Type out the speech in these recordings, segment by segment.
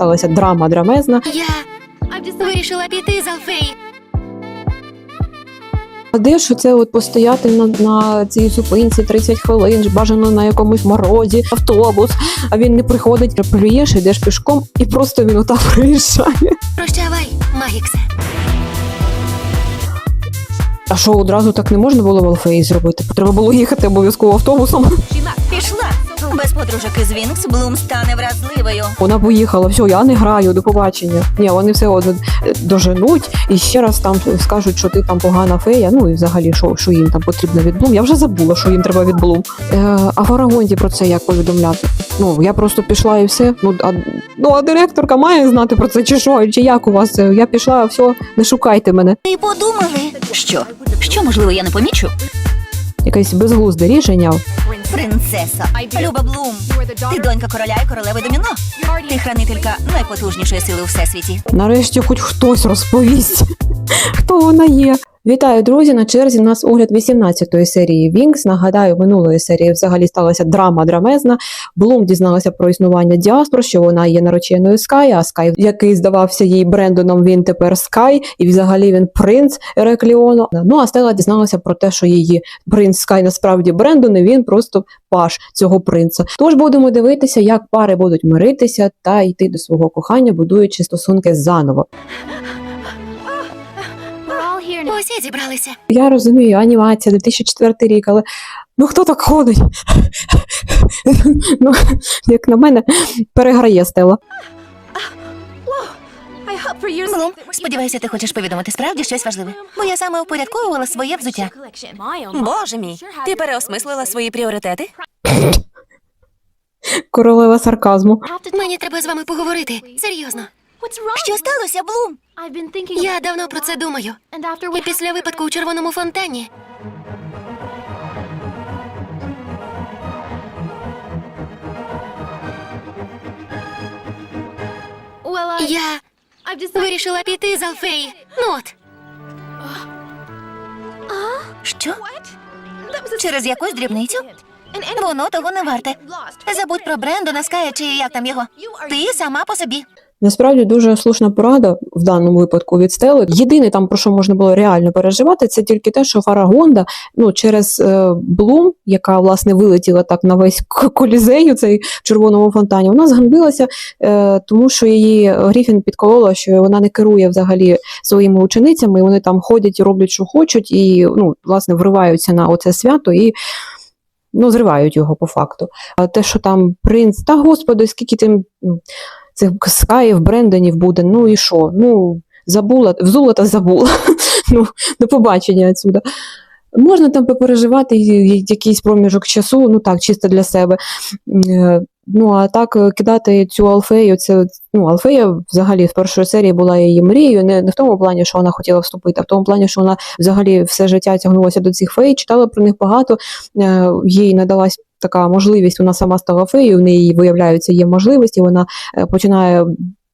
сталася драма драмезна. Я вирішила піти з Алфеї. А де ж це от постояти на, на цій зупинці 30 хвилин, бажано на якомусь морозі, автобус, а він не приходить, плюєш, йдеш пішком, і просто він отак приїжджає. Прощавай, Магіксе. А що одразу так не можна було в Алфеї зробити? Треба було їхати обов'язково автобусом. Пішла. Без подружок із Вінкс Блум стане вразливою. Вона поїхала, все, я не граю, до побачення. Ні, вони все одно е, доженуть і ще раз там скажуть, що ти там погана фея. Ну і взагалі, що, що їм там потрібно від Блум. Я вже забула, що їм треба від Блум. Е, а Фарагонді про це як повідомляти? Ну я просто пішла і все. Ну а ну а директорка має знати про це, чи що, чи як у вас? Я пішла, все, не шукайте мене. І подумали. Що? Що можливо, я не помічу? Якесь безглузде рішення. Принцеса. Люба Блум. Ти донька короля і королеви Доміно. Ти хранителька найпотужнішої сили у всесвіті. Нарешті хоч хтось розповість, хто вона є. Вітаю, друзі! На черзі в нас огляд 18-ї серії Вінкс. Нагадаю, минулої серії взагалі сталася драма драмезна. Блум дізналася про існування Діаспор, що вона є нареченою Скай, а Скай, який здавався їй Брендоном, він тепер Скай, і взагалі він принц Ерекліону. Ну а Стела дізналася про те, що її принц Скай насправді Брендон, і він просто паш цього принца. Тож будемо дивитися, як пари будуть миритися та йти до свого кохання, будуючи стосунки заново. Усі зібралися. Я розумію, анімація 2004 рік, але ну хто так ходить? ну, як на мене, переграє стела. Блум, сподіваюся, ти хочеш повідомити справді щось важливе. Бо я саме упорядковувала своє взуття. Боже мій, ти переосмислила свої пріоритети? Королева сарказму. Мені треба з вами поговорити. Серйозно. Що сталося, Блум? Я давно про це думаю. І після випадку у червоному фонтані. Я вирішила піти з Алфеї. Ну от. Що? Через якусь дрібницю? Воно того не варте. Забудь про Брендона, Ская чи як там його. Ти сама по собі. Насправді дуже слушна порада в даному випадку від стели. Єдине там про що можна було реально переживати, це тільки те, що Фарагонда ну через е, Блум, яка власне вилетіла так на весь колізею, цей в червоному фонтані, вона зганьбилася, е, тому що її Гріфін підколола, що вона не керує взагалі своїми ученицями. і Вони там ходять і роблять, що хочуть, і ну власне вриваються на оце свято і. Ну, зривають його по факту. А те, що там принц, та господи, скільки тим м, цих скаїв, брендонів буде, ну і що? Ну, забула, взула та забула. ну, до побачення отсюда. Можна там попереживати якийсь проміжок часу, ну так, чисто для себе. Е, Ну, а так е, кидати цю Алфею, це ну, Алфея взагалі в першої серії була її мрією, не, не в тому плані, що вона хотіла вступити, а в тому плані, що вона взагалі все життя тягнулася до цих фей, читала про них багато, е, їй надалась така можливість, вона сама стала феєю, в неї виявляються є можливості, вона е, починає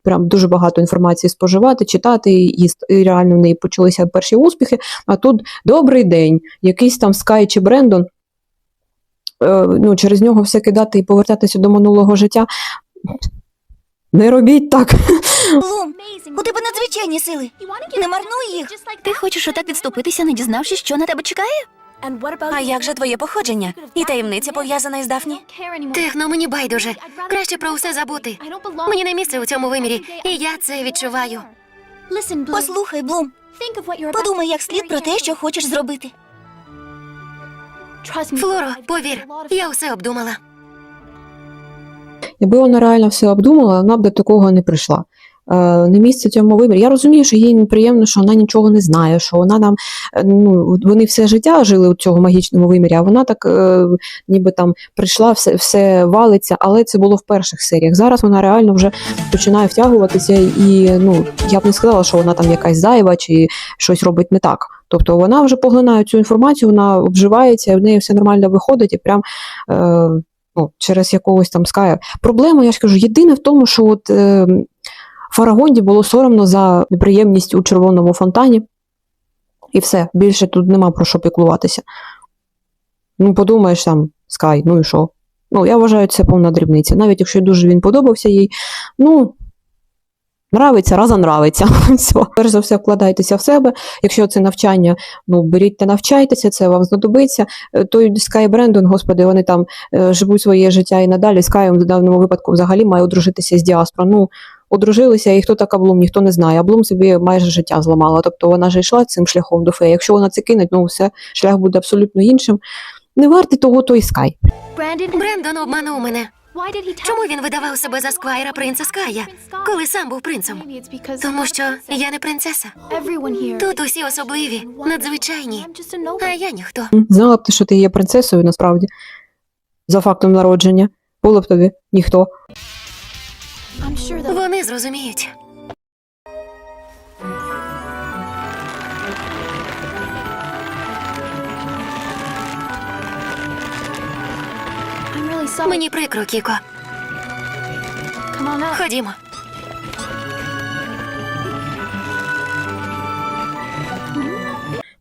прям дуже багато інформації споживати, читати, і, реально в неї почалися перші успіхи. А тут добрий день, якийсь там Скай чи Брендон. е, Ну, через нього все кидати і повертатися до минулого життя. Не робіть так. У тебе надзвичайні сили. Не марнуй їх. Ти хочеш отак відступитися, не дізнавшись, що на тебе чекає? А як же твоє походження? І таємниця пов'язана із Дафні? Техно, мені байдуже. Краще про все забути. Мені не місце у цьому вимірі, і я це відчуваю. Послухай, Блум. Подумай як слід про те, що хочеш зробити. Флоро, повір, я усе обдумала. Якби вона реально все обдумала, вона б до такого не прийшла. Не місце цьому виборі. Я розумію, що їй неприємно, що вона нічого не знає, що вона там, е, ну, вони все життя жили у цьому магічному вимірі, а вона так е, ніби там прийшла, все, все валиться, але це було в перших серіях. Зараз вона реально вже починає втягуватися, і ну, я б не сказала, що вона там якась зайва чи щось робить не так. Тобто вона вже поглинає цю інформацію, вона обживається, в неї все нормально виходить і прям. Е, Ну, через якогось там ская. Проблема, я ж кажу, єдине в тому, що от е, Фарагонді було соромно за неприємність у червоному фонтані. І все, більше тут нема про що піклуватися. Ну, подумаєш там, Скай, ну і що? Ну, я вважаю, це повна дрібниця. Навіть якщо дуже він подобався їй, ну, Нравиться, раза нравиться. Все. Перш за все, вкладайтеся в себе. Якщо це навчання, ну беріть та навчайтеся, це вам знадобиться. Е, Той Brandon, господи, вони там е, живуть своє життя і надалі. Sky в даному випадку взагалі має одружитися з діаспора. Ну, одружилися, і хто така Блум, ніхто не знає. А Блум собі майже життя зламала. Тобто вона ж йшла цим шляхом до феї. Якщо вона це кине, ну все, шлях буде абсолютно іншим. Не вартий того той Sky. Брендон обманув мене. Чому він видавав себе за сквайра принца Ская, коли сам був принцем? Тому що я не принцеса. Тут усі особливі, надзвичайні, а я ніхто. Знала б ти, що ти є принцесою насправді. За фактом народження. Було б тобі ніхто. Вони зрозуміють. Мені прикро, Кіко. Ходімо.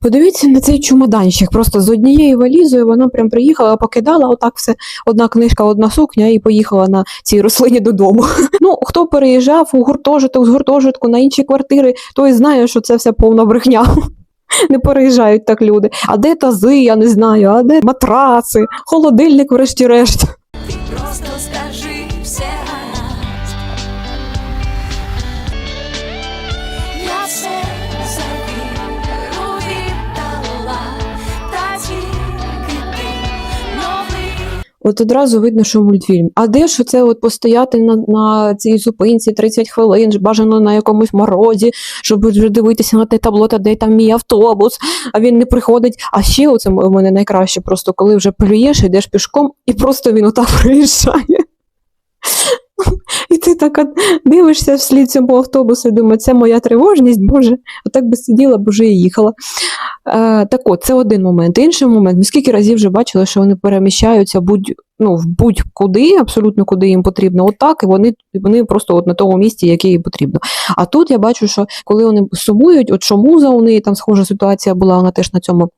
Подивіться на цей чумоданщик. Просто з однією валізою вона прям приїхала, покидала отак все. Одна книжка, одна сукня, і поїхала на цій рослині додому. Ну, хто переїжджав у гуртожиток з гуртожитку на інші квартири, той знає, що це все повна брехня. Не переїжджають так люди. А де тази, я не знаю, а де матраци, холодильник, врешті-решт. Просто От одразу видно, що мультфільм. А де ж це от постояти на, на цій зупинці 30 хвилин, бажано на якомусь морозі, щоб вже дивитися на те табло, та де там мій автобус, а він не приходить. А ще оце у мене найкраще, просто коли вже плюєш, йдеш пішком, і просто він отак приїжджає. І ти так дивишся вслід цьому автобусу і думаєш, це моя тривожність, Боже, отак би сиділа, б уже і їхала. Е, так от, це один момент. Інший момент, ми скільки разів вже бачили, що вони переміщаються будь, ну, в будь-куди, абсолютно куди їм потрібно, отак, і вони, вони просто от на тому місці, яке їм потрібно. А тут я бачу, що коли вони сумують, от що муза у неї там схожа ситуація була, вона теж на цьому.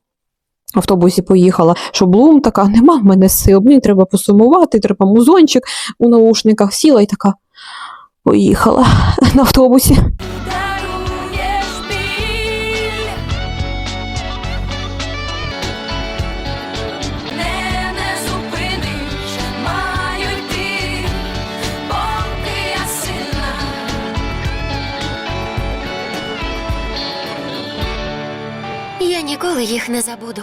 Автобусі поїхала, що Блум така, нема в мене сил, мені треба посумувати, треба музончик у наушниках, сіла і така поїхала на автобусі. Я ніколи їх не забуду.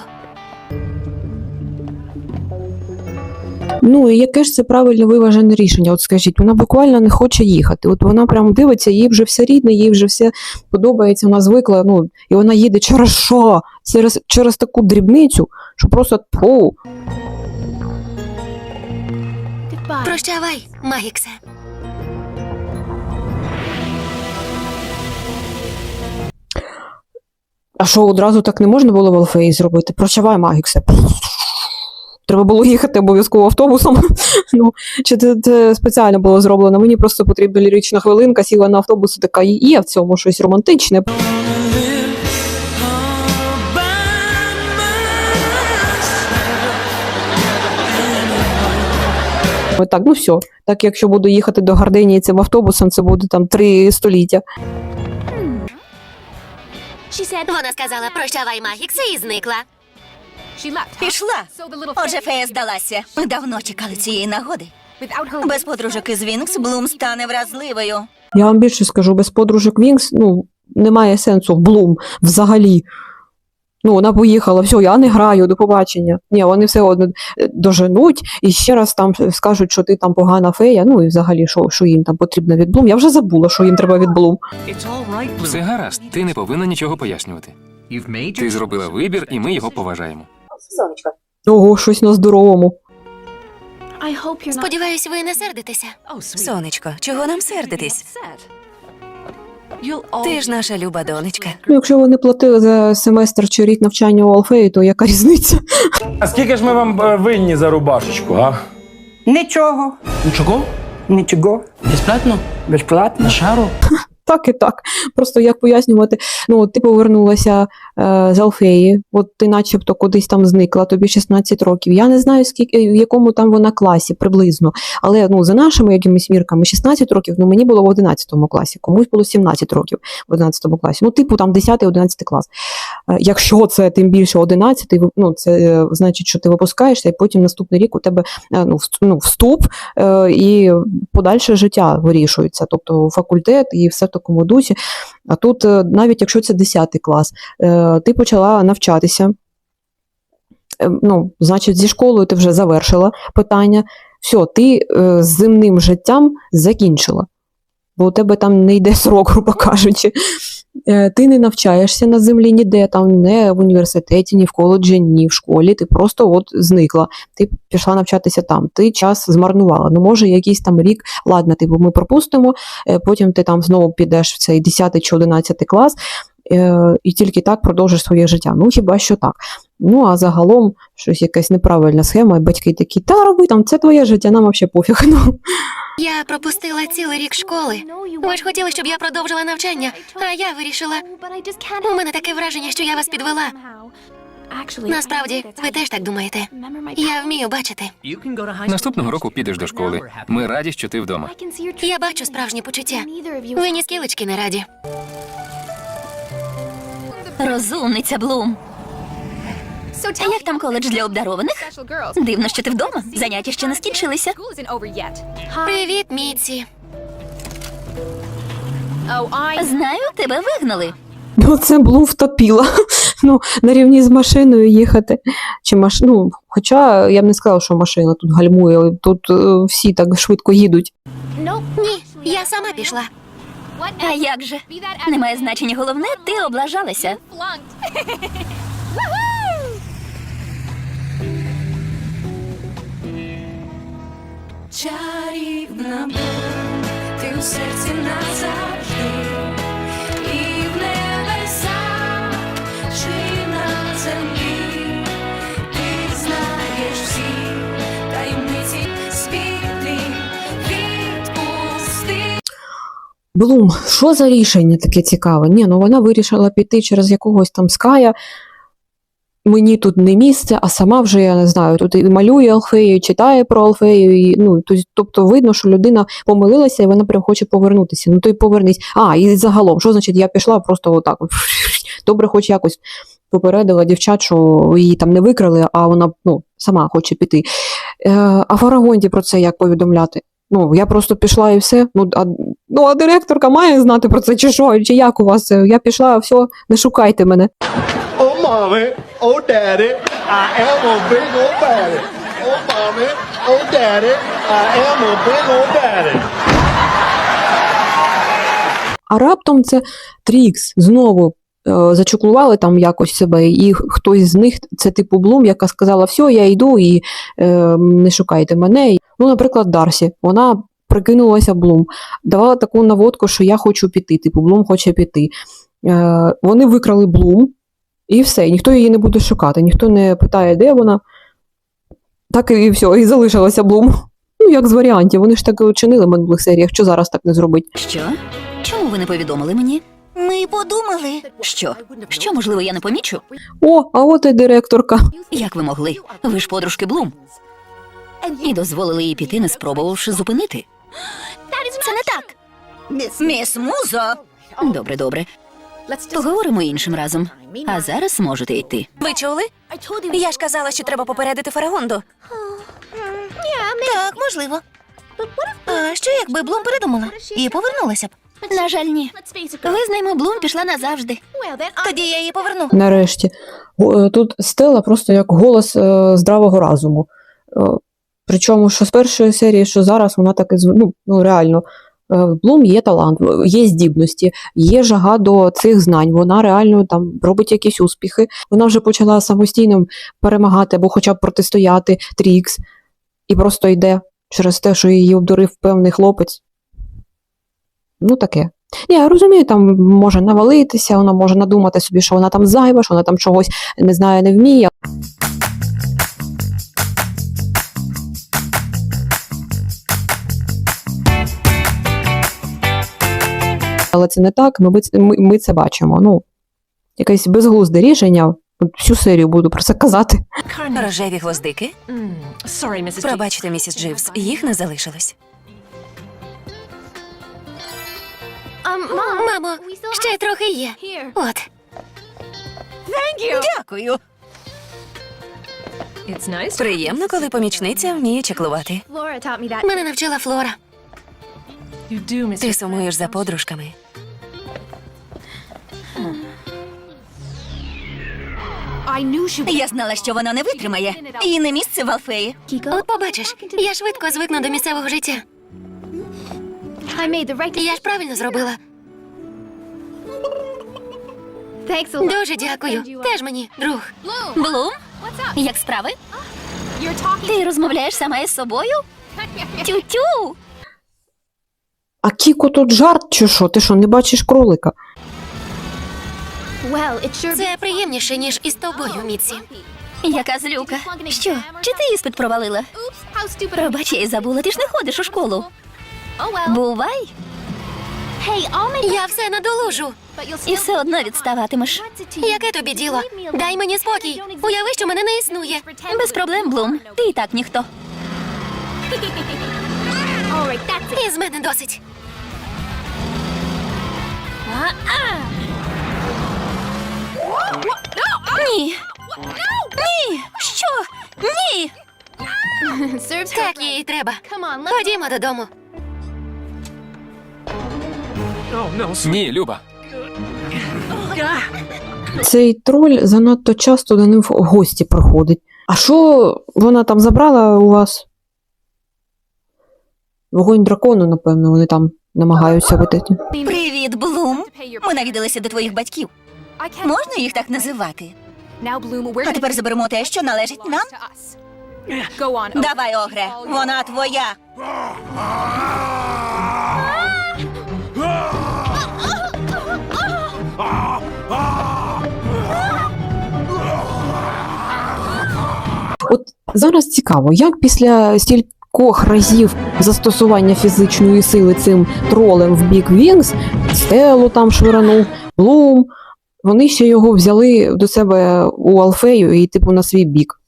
Ну і яке ж це правильно виважене рішення? От скажіть, вона буквально не хоче їхати. От вона прям дивиться, їй вже все рідне, їй вже все подобається, вона звикла. Ну і вона їде через що? Через, через таку дрібницю, що просто фу. Прощавай, Магіксе. А що одразу так не можна було в Алфеї зробити? Прощавай, Магіксе. Треба було їхати обов'язково автобусом. Ну, чи це, це спеціально було зроблено? Мені просто потрібна лірична хвилинка, сіла на автобус і така, є в цьому щось романтичне. Так, ну все. Так, якщо буду їхати до Гардинії цим автобусом, це буде там три століття. Вона сказала прощавай, Магіксе, і зникла. Пішла. Отже, фея здалася. Ми давно чекали цієї нагоди. Без подружок із Вінкс Блум стане вразливою. Я вам більше скажу, без подружок Вінкс ну, немає сенсу в Блум взагалі. Ну, вона поїхала, все, я не граю, до побачення. Ні, вони все одно е, доженуть і ще раз там скажуть, що ти там погана фея, ну і взагалі, що, що їм там потрібно від Блум. Я вже забула, що їм треба від Блум. Все гаразд, ти не повинна нічого пояснювати. Ти зробила вибір, і ми його поважаємо. Ого, щось на здоровому. Сподіваюсь, ви не сердитеся. Сонечко, чого нам сердитись? Ти ж наша люба донечка. Ну, якщо вони платили за семестр чи рік навчання у Алфеї, то яка різниця? А скільки ж ми вам е, винні за рубашечку, а? Нічого, Нічого? нічого, Безплатно? безплатно. На шару? Так і так. Просто як пояснювати, ну ти повернулася е, з Алфеї, от ти начебто кудись там зникла, тобі 16 років. Я не знаю, скільки в якому там вона класі приблизно. Але ну за нашими якимись мірками 16 років, ну мені було в 11 класі, комусь було 17 років в 11 класі. Ну, типу там 10-11 клас. Е, Якщо це тим більше 11, ну це е, значить, що ти випускаєшся, і потім наступний рік у тебе е, ну, ну, вступ е, і подальше життя вирішується, тобто факультет і все такому дусі. А тут, е, навіть якщо це 10 клас, е, ти почала навчатися. Е, Ну, значить, зі школою ти вже завершила питання. Все, ти з земним життям закінчила, бо у тебе там не йде срок, грубо кажучи. Е, Ти не навчаєшся на землі ніде, там не в університеті, ні в коледжі, ні в школі. Ти просто от зникла. Ти пішла навчатися там. Ти час змарнувала. Ну, може, якийсь там рік, ладно, типу, ми пропустимо, е, потім ти там знову підеш в цей 10 чи 11 клас. Е, І тільки так продовжиш своє життя. Ну, хіба що так. Ну, а загалом щось якась неправильна схема, і батьки такі, та роби там, це твоє життя, нам взагалі пофіг. Ну, Я пропустила цілий рік школи. Ви ж хотіли, щоб я продовжила навчання, а я вирішила. У мене таке враження, що я вас підвела. Насправді, ви теж так думаєте. Я вмію бачити. Наступного року підеш до школи. Ми раді, що ти вдома. Я бачу справжні почуття. Ви ні скілечки не раді. Розумниця Блум. А як там коледж для обдарованих? Дивно, що ти вдома. Заняття ще не скінчилися. Привіт, Міці. Знаю, тебе вигнали. ну це Блу втопіла. Ну, на рівні з машиною їхати. Чи маш... ну, хоча я б не сказала, що машина тут гальмує, тут е, всі так швидко їдуть. Ні, я сама пішла. А як же? Немає значення головне, ти облажалася. Чарівна ти у серці назавжди, Блум, що за рішення таке цікаве? Ні, ну вона вирішила піти через якогось там ская. Мені тут не місце, а сама вже я не знаю, тут і малює Алфею, читає про Алфею. І, ну, тобто видно, що людина помилилася і вона прям хоче повернутися. Ну то й повернись. А, і загалом, що значить, я пішла просто отак. Добре, хоч якось попередила дівчат, що її там не викрали, а вона ну, сама хоче піти. Е, а Фарагонді про це як повідомляти? Ну, я просто пішла і все. Ну, а, ну, а директорка має знати про це, чи що, чи як у вас? Я пішла, все, не шукайте мене. Oh, mommy. Oh, daddy. I am a big old baddie. Oh, mommy. Oh, daddy. I am a big old baddie. А раптом це Трікс знову зачуклували там якось себе, і хтось з них, це типу Блум, яка сказала, все, я йду і е, не шукайте мене. Ну, наприклад, Дарсі, вона прикинулася Блум, давала таку наводку, що я хочу піти, типу Блум хоче піти. Е, вони викрали Блум, і все, ніхто її не буде шукати, ніхто не питає, де вона. Так і все, і залишилася Блум. Ну, як з варіантів, вони ж так і чинили в минулих серіях, що зараз так не зробить. Що? Чому ви не повідомили мені? Ми подумали. Що? Що, можливо, я не помічу? О, а от і директорка. Як ви могли? Ви ж подружки Блум. І дозволили їй піти, не спробувавши зупинити. Це не так. Міс Музо. Добре, добре. Поговоримо іншим разом. А зараз можете йти. Ви чули? Я ж казала, що треба попередити Фарагонду. Так, можливо. А що якби Блум передумала і повернулася б? На жаль, ні. Визнаймо, Блум пішла назавжди. Тоді я її поверну. Нарешті. Е, Тут Стела просто як голос е, здравого розуму. Е, Причому, що з першої серії, що зараз вона так і ну, ну реально. Блум є талант, є здібності, є жага до цих знань. Вона реально там робить якісь успіхи. Вона вже почала самостійно перемагати або хоча б протистояти Трікс, і просто йде через те, що її обдурив певний хлопець. Ну, таке. Ні, я розумію, там може навалитися, вона може надумати собі, що вона там зайва, що вона там чогось не знає, не вміє. Але це не так. Ми, це- ми, ми це бачимо. Ну, якесь безглузде рішення. Всю серію буду про це казати. Рожеві гвоздики. Пробачте, місіс Дживс, їх не залишилось. Мамо, ще трохи є. От. Дякую. Приємно, коли помічниця вміє чеклувати. Мене навчила Флора. Ти сумуєш за подружками. Я знала, що вона не витримає. Їй не місце в Алфеї. От побачиш, я швидко звикну до місцевого життя. Я ж правильно зробила. Дуже дякую. Теж мені, друг. Блум? Як справи? Ти розмовляєш сама із собою? Тю-тю! А Кіко тут жарт чи що? Ти що, не бачиш кролика? Це приємніше, ніж із тобою, Міці. Яка злюка. Що? Чи ти іспит провалила? Пробач, я й забула, ти ж не ходиш у школу. Бувай, Я все надолужу. і все одно відставатимеш. Яке тобі діло? Дай мені спокій. Уяви, що мене не існує. Без проблем, Блум. Ти і так ніхто. І з мене досить. Ні. Ні. Що? Ні. Так їй і треба. Ходімо додому. Ні, Люба. Цей троль занадто часто до ним в гості приходить. А що вона там забрала у вас? Вогонь дракону, напевно, вони там намагаються видати. Привіт, Блум. Ми навідалися до твоїх батьків. Можна їх так називати? А тепер заберемо те, що належить нам. Давай, Огре, вона твоя. Зараз цікаво, як після стількох разів застосування фізичної сили цим тролем в бік Вінкс, Стелу там швиранув, Блум, вони ще його взяли до себе у Алфею і типу на свій бік.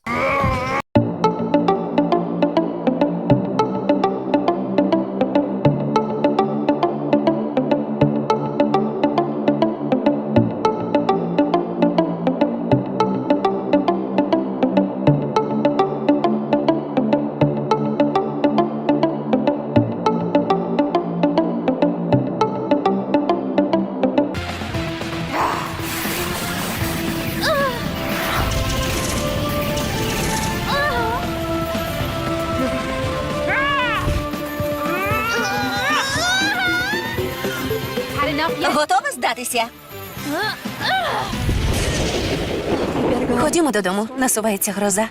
Додому, насувається гроза.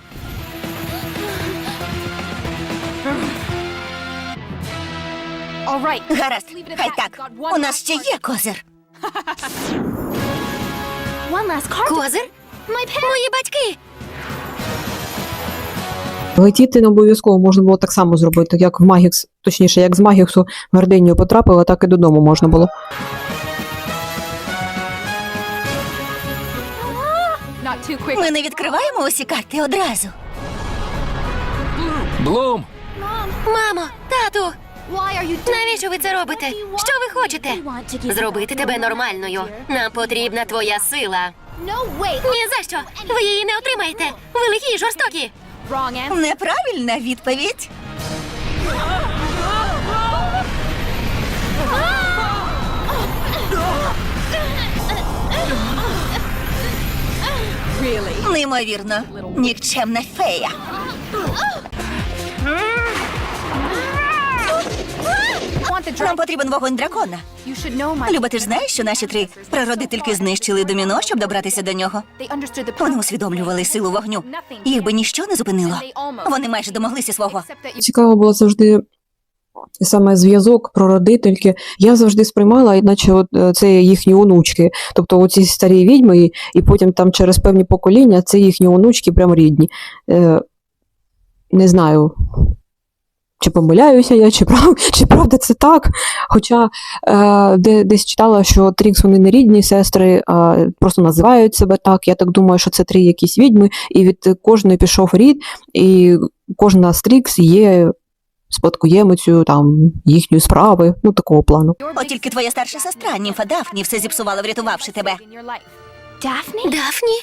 Гаразд, хай так. У нас ще є козир. Козир? Мої батьки. Летіти не обов'язково можна було так само зробити, як в Магікс, точніше, як з Магіксу в Гординію потрапила, так і додому можна було. Ми не відкриваємо усі карти одразу. Блум! Мамо, тату. Навіщо ви це робите? Що ви хочете? Зробити тебе нормальною. Нам потрібна твоя сила. Ні за що. Ви її не отримаєте. Ви лихі й жорстокі. Неправильна відповідь. Неймовірно, нікчемна фея. Нам потрібен вогонь дракона. Люба, ти ж знаєш, що наші три прародительки знищили доміно, щоб добратися до нього. Вони усвідомлювали силу вогню. Їх би ніщо не зупинило. Вони майже домоглися свого. Цікаво було завжди саме зв'язок про родительки. Я завжди сприймала, іначе от е, це їхні онучки. Тобто оці старі відьми, і, і потім там через певні покоління це їхні онучки, прям рідні. Е, не знаю, чи помиляюся я, чи, прав, чи правда це так. Хоча е, де, десь читала, що Трікс вони не рідні сестри, а просто називають себе так. Я так думаю, що це три якісь відьми, і від кожної пішов рід, і кожна з Трікс є спадкоємицею там їхньої справи, ну такого плану. От тільки твоя старша сестра, німфа Дафні, все зіпсувала, врятувавши тебе. Дафні?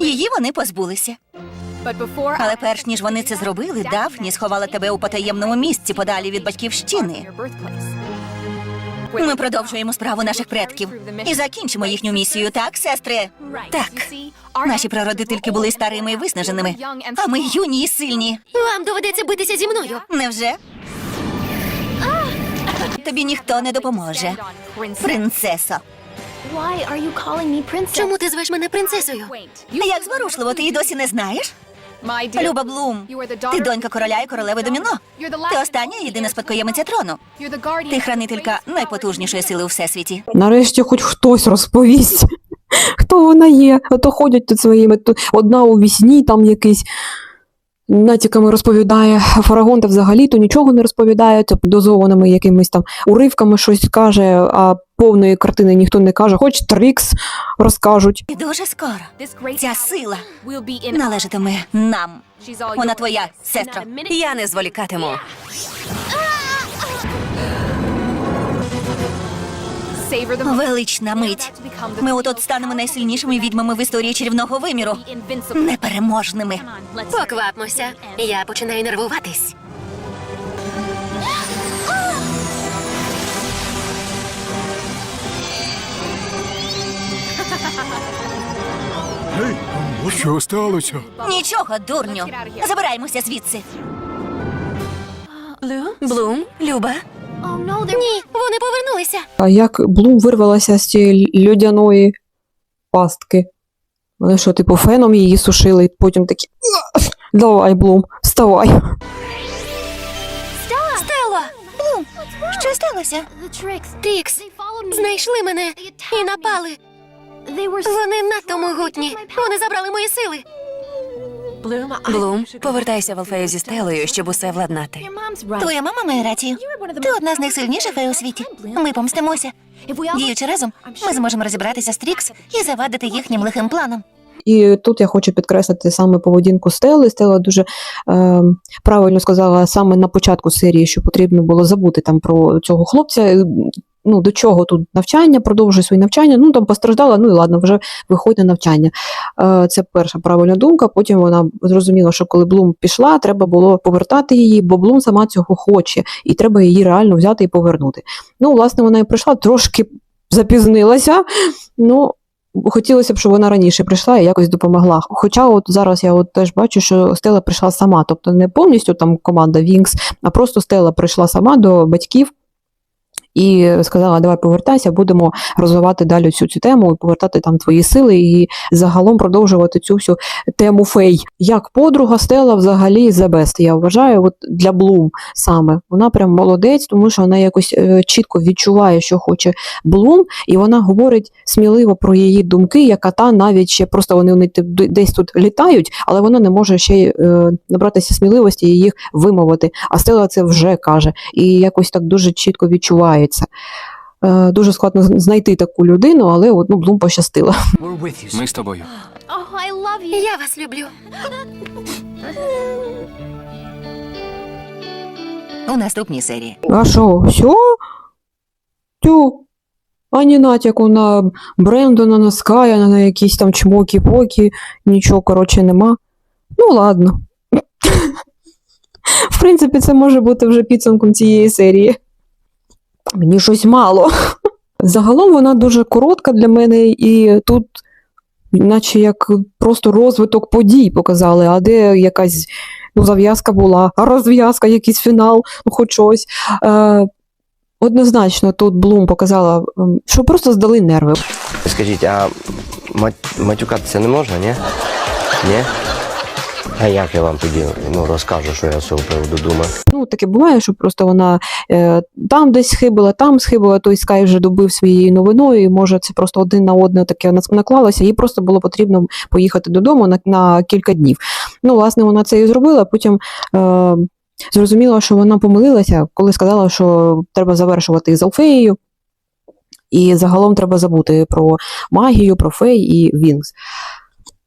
Її вони позбулися. Але перш ніж вони це зробили, Дафні сховала тебе у потаємному місці подалі від батьківщини. Ми продовжуємо справу наших предків і закінчимо їхню місію, так, сестри? Так. Наші прародительки були старими і виснаженими, а ми юні і сильні. Вам доведеться битися зі мною. Невже? Тобі ніхто не допоможе. Принцесо. Чому ти звеш мене принцесою? Як зворушливо, ти і досі не знаєш? Люба Блум, ти донька короля і королеви Доміно. Ти остання і єдина спадкоємиця трону. Ти хранителька найпотужнішої сили у всесвіті. Нарешті хоч хтось розповість, хто вона є. А то ходять тут своїми. то Одна у вісні там якийсь натяками розповідає. Фарагонта взагалі то нічого не розповідає, то дозованими якимись там уривками щось каже, а повної картини ніхто не каже, хоч Трікс розкажуть. І дуже скоро ця сила належатиме нам. Вона твоя, сестро. Я не зволікатиму. Велична мить. Ми отот станемо найсильнішими відьмами в історії чарівного виміру. Непереможними. Поквапмося. Я починаю нервуватись. Що сталося? Нічого, дурню. Забираємося звідси. Блум, Люба. Ні, вони повернулися. А як Блум вирвалася з цієї льодяної пастки? Вони що, типу, феном її сушили, і потім такі. Давай, Блум, вставай. Стело! Що сталося? Трікс! Знайшли мене і напали. Вони надто могутні. Вони забрали мої сили. Блум, повертайся в Алфею зі стелею, щоб усе владнати. Твоя мама має рацію. Ти одна з найсильніших фей у світі. Ми помстимося. Діючи разом, ми зможемо розібратися з Трікс і завадити їхнім лихим планом. І тут я хочу підкреслити саме поведінку Стели. Стела дуже е, правильно сказала саме на початку серії, що потрібно було забути там про цього хлопця. Ну, до чого тут навчання, продовжує своє навчання. Ну там постраждала, ну і ладно, вже виходить на навчання. Е, це перша правильна думка. Потім вона зрозуміла, що коли Блум пішла, треба було повертати її, бо Блум сама цього хоче, і треба її реально взяти і повернути. Ну, власне, вона і прийшла, трошки запізнилася. Ну, хотілося б, щоб вона раніше прийшла і якось допомогла. Хоча от зараз я от теж бачу, що Стела прийшла сама, тобто не повністю там команда Вінкс, а просто Стела прийшла сама до батьків. І сказала, давай повертайся, будемо розвивати далі цю цю тему повертати там твої сили, і загалом продовжувати цю всю тему фей. Як подруга Стела взагалі the best, я вважаю, от для Блум саме. Вона прям молодець, тому що вона якось е, чітко відчуває, що хоче Блум, і вона говорить сміливо про її думки, яка та навіть ще просто вони, вони десь тут літають, але вона не може ще е, набратися сміливості і їх вимовити. А Стела це вже каже, і якось так дуже чітко відчувається. Е, Дуже складно знайти таку людину, але от, ну, Блум пощастила. Ми з тобою. Я вас люблю. У наступній серії. А що, все? Тю. Ані натяку на Брендона, на Ская, на якісь там чмокі-покі, нічого, коротше, нема. Ну, ладно. В принципі, це може бути вже підсумком цієї серії. Мені щось мало. Загалом вона дуже коротка для мене, і тут, наче як просто розвиток подій показали, а де якась ну, зав'язка була, а розв'язка, якийсь фінал, ну хоч щось. Е, однозначно тут Блум показала, ем, що просто здали нерви. Скажіть, а мат- матюкатися не можна, ні? Ні? А як я вам тоді ну, розкажу, що я з цього приводу думаю? Ну, таке буває, що просто вона е, там десь схибила, там схибила, той Скай вже добив своєю новиною, і може це просто один на одне таке наклалося, їй просто було потрібно поїхати додому на, на кілька днів. Ну, власне, вона це і зробила, потім. Е, Зрозуміло, що вона помилилася, коли сказала, що треба завершувати з Алфеєю, і загалом треба забути про магію, про фей і Вінкс.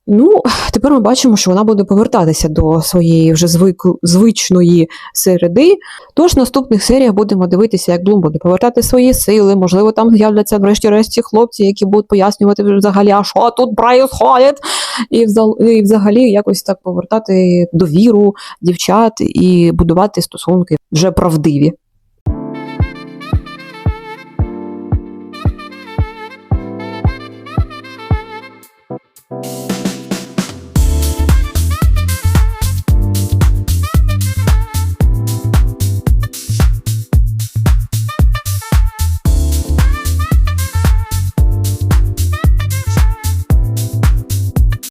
Ну, тепер ми бачимо, що вона буде повертатися до своєї вже звик... звичної середи. Тож в наступних серіях будемо дивитися, як Блум буде повертати свої сили. Можливо, там з'являться врешті-решт ці хлопці, які будуть пояснювати взагалі, а що тут происходит? І, і взагалі якось так повертати довіру дівчат і будувати стосунки вже правдиві.